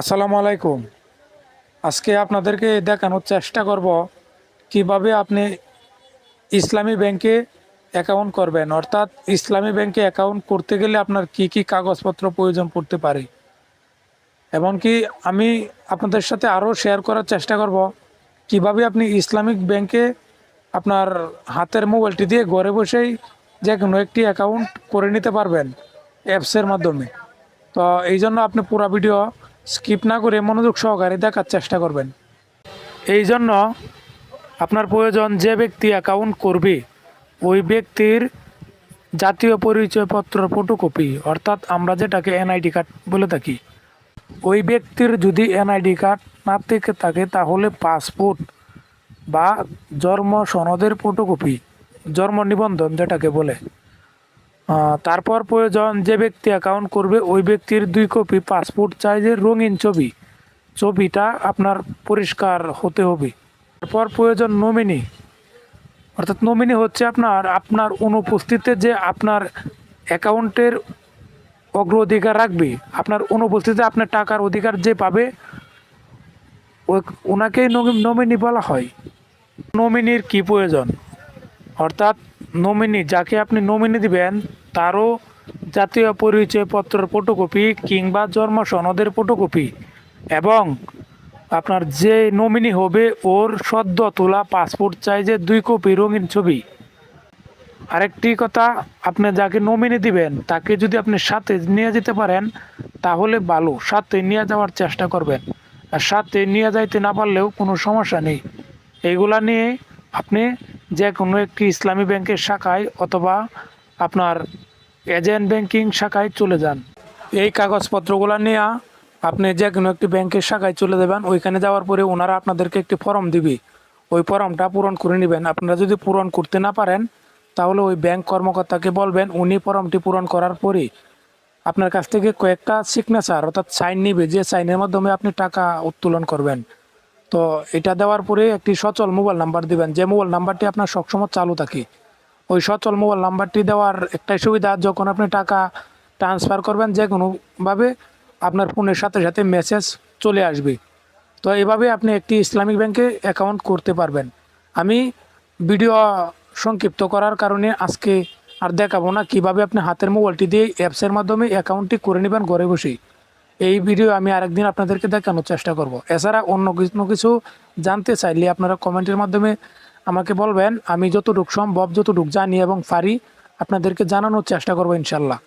আসসালামু আলাইকুম। আজকে আপনাদেরকে দেখানোর চেষ্টা করব কীভাবে আপনি ইসলামী ব্যাংকে অ্যাকাউন্ট করবেন। অর্থাৎ ইসলামী ব্যাংকে অ্যাকাউন্ট করতে গেলে আপনার কি কি কাগজপত্র প্রয়োজন পড়তে পারে। এমনকি আমি আপনাদের সাথে আরও শেয়ার করার চেষ্টা করব কীভাবে আপনি ইসলামিক ব্যাংকে আপনার হাতের মোবাইলটি দিয়ে ঘরে বসেই যে কোনো একটি অ্যাকাউন্ট করে নিতে পারবেন অ্যাপসের মাধ্যমে। তো এই জন্য আপনি পুরো ভিডিও স্কিপ না করে মনোযোগ সহকারে দেখার চেষ্টা করবেন। এই জন্য আপনার প্রয়োজন যে ব্যক্তি অ্যাকাউন্ট করবে, ওই ব্যক্তির জাতীয় পরিচয়পত্র ফটোকপি অর্থাৎ আমরা যেটাকে এনআইডি কার্ড বলে থাকি, ওই ব্যক্তির যদি এনআইডি কার্ড না থেকে থাকে, তাহলে পাসপোর্ট বা জন্ম সনদের ফটোকপি জন্ম নিবন্ধন যেটাকে বলে তারপর প্রয়োজন যে ব্যক্তি অ্যাকাউন্ট করবে, ওই ব্যক্তির দুই কপি পাসপোর্ট সাইজের রঙিন ছবি। ছবিটা আপনার পরিষ্কার হতে হবে। তারপর প্রয়োজন নমিনি অর্থাৎ নমিনি হচ্ছে আপনার আপনার অনুপস্থিতিতে যে আপনার অ্যাকাউন্টের অগ্রাধিকার রাখবে, আপনার অনুপস্থিতিতে আপনার টাকার অধিকার যে পাবে ওনাকেই নমিনি বলা হয়। নমিনির কি প্রয়োজন? অর্থাৎ নমিনি যাকে আপনি নমিনি দিবেন, তারও জাতীয় পরিচয়পত্রের ফটোকপি কিংবা জন্ম সনদের ফটোকপি এবং আপনার যে নমিনি হবে, ওর সদ্য তোলা পাসপোর্ট সাইজের দুই কপি রঙিন ছবি। আরেকটি কথা, আপনি যাকে নমিনি দিবেন, তাকে যদি আপনি সাথে নিয়ে যেতে পারেন, তাহলে ভালো, সাথে নিয়ে যাওয়ার চেষ্টা করবেন। আর সাথে নিয়ে যাইতে না পারলেও কোনো সমস্যা নেই। এইগুলা নিয়ে আপনি যে কোনো একটি ইসলামী ব্যাংকের শাখায় অথবা আপনার এজেন্ট ব্যাংকিং শাখায় চলে যান। এই কাগজপত্রগুলো নিয়ে আপনি যে কোনো একটি ব্যাংকের শাখায় চলে যাবেন, ওইখানে যাওয়ার পরে ওনারা আপনাদেরকে একটি ফর্ম দিবে। ওই ফর্মটা পূরণ করে নেবেন। আপনারা যদি পূরণ করতে না পারেন, তাহলে ওই ব্যাংক কর্মকর্তাকে বলবেন, উনি ফর্মটি পূরণ করার পরে আপনার কাছ থেকে কয়েকটা সিগনেচার অর্থাৎ সাইন নিবে। যে সাইনের মাধ্যমে আপনি টাকা উত্তোলন করবেন। তো এটা দেওয়ার পরে একটি সচল মোবাইল নাম্বার দিবেন। যে মোবাইল নাম্বারটি আপনার সবসময় চালু থাকে, ওই সচল মোবাইল নাম্বারটি দেওয়ার একটাই সুবিধা, যখন আপনি টাকা ট্রান্সফার করবেন, যে কোনোভাবে আপনার ফোনের সাথে সাথে মেসেজ চলে আসবে। তো এভাবে আপনি একটি ইসলামিক ব্যাংকে অ্যাকাউন্ট করতে পারবেন। আমি ভিডিও সংক্ষিপ্ত করার কারণে আজকে আর দেখাবো না কীভাবে আপনি হাতের মোবাইলটি দিয়ে অ্যাপসের মাধ্যমে অ্যাকাউন্টটি করে নেবেন ঘরে বসেই। এই ভিডিও আমি আরেকদিন আপনাদেরকে দেখানোর চেষ্টা করব। এছাড়া অন্য কোনো কিছু জানতে চাইলে আপনারা কমেন্টের মাধ্যমে আমাকে বলবেন। আমি যতটুক সম্ভব যতটুক জানি এবং পারি আপনাদেরকে জানানোর চেষ্টা করব ইনশাল্লাহ